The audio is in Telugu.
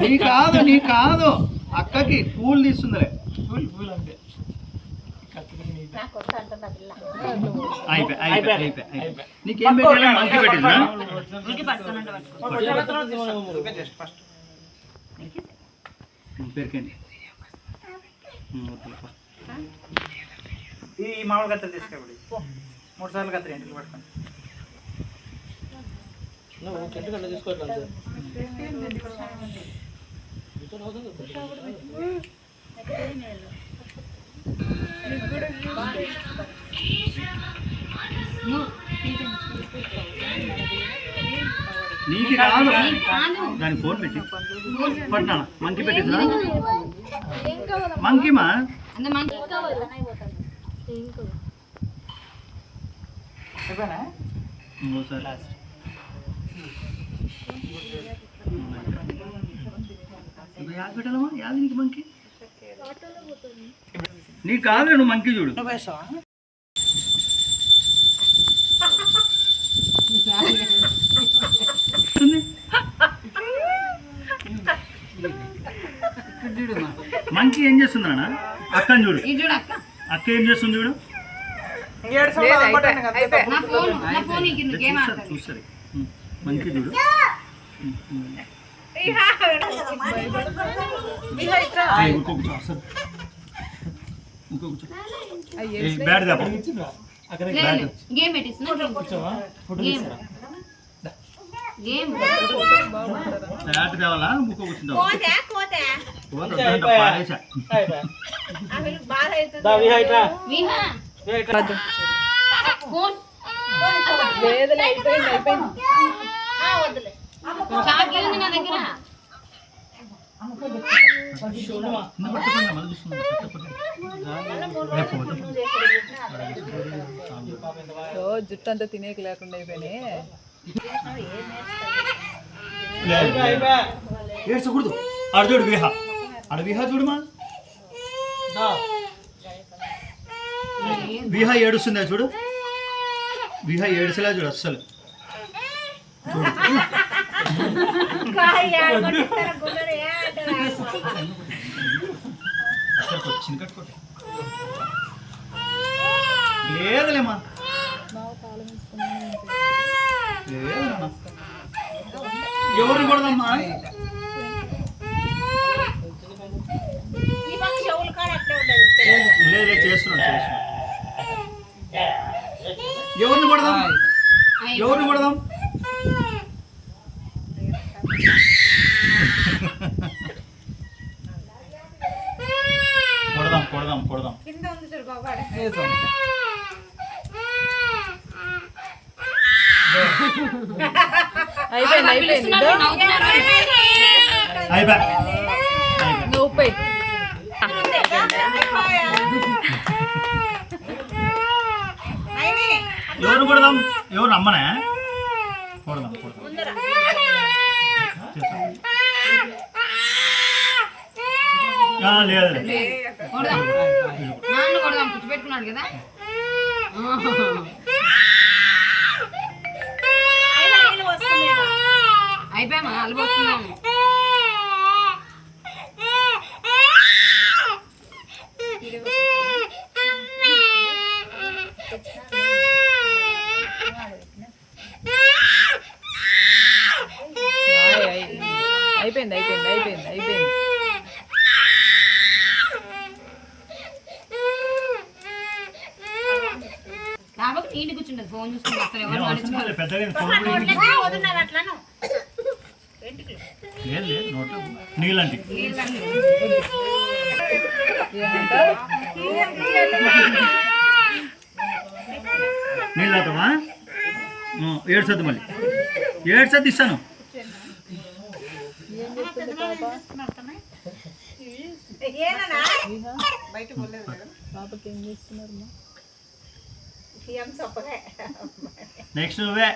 నీ కాదు నీ కాదు అక్కకి పూలు తీస్తుందిలే అయిపోయి అయిపోయి అయిపోయి. నీకేం పెట్టాలి పెట్టిందా పెరికండి ఈ మామూలు కత్తెలు తీసుకెళ్ళి మూడు సార్లు కత్తెలు ఇంటికి పట్టుకోండి నీకు కాదు. దానికి ఫోన్ పెట్టి. పట్టినా మంకి పెట్టిందా మంకీమా యాద పెట్టాలమ్మా? యాది నీకు మంకి నీకు కాదు నువ్వు మంకి చూడు. మంకి ఏం చేస్తుంది అన్న అక్కని చూడు. అక్క. ఏం చేస్తుంది చూడు? ఉం. మంకి చూడు. ఉం, ఉం. ఏయ్, ఇంకో కూర్చో, అసలు. ఇంకో కూర్చో. ఏయ్, బ్యాట్ దాప బ్యాట్ గేమ్ పెట్టిస్తున్నా గేమ్ గేమ్. బ్యాట్ తేవాలా? ఇంకో జుట్టు అంతా తినేకి లేకుండా అయిపోయినాయి. ఏడ్చకూడదు. చూడు విహ. ఆడ విహ చూడుమా. విహ ఏడుస్తుందా చూడు? విహ ఏడుసలా చూడు అస్సలు. వచ్చింది కట్టుకోండి. లేదులేమ్మా. లేదమ్మా ఎవరు కొడదమ్మా లేదు చేస్తున్నాను చేస్తున్నాను ఎవరిని కొడదాం? ఎవరిని కొడదాం? కొడదాం కొడదాం కొడదాం. అయిపోయింది అయిపోయింది. అయిపోయి నువ్వు ఎవరు కొడదాం? ఎవరు అమ్మనే కొడదాం కొడదాం. లేదు. కొడదాం. నాన్న కొడదాం కూర్చోబెట్టుకున్నాడు కదా. అయిపోయింది అయిపోయింది అయిపోయింది అయిపోయింది. కాబట్టి నీటి కూర్చుంటది ఫోన్ అసలు ఎవరు లేదు, లేదు నోట్లో ఏమంట నీళ్ళు అవుతావా ఏడు సద్దు మళ్ళీ. ఏడు సద్దు ఇస్తాను. పాపకి ఏం చేస్తున్నారు నెక్స్ట్ నువ్వే.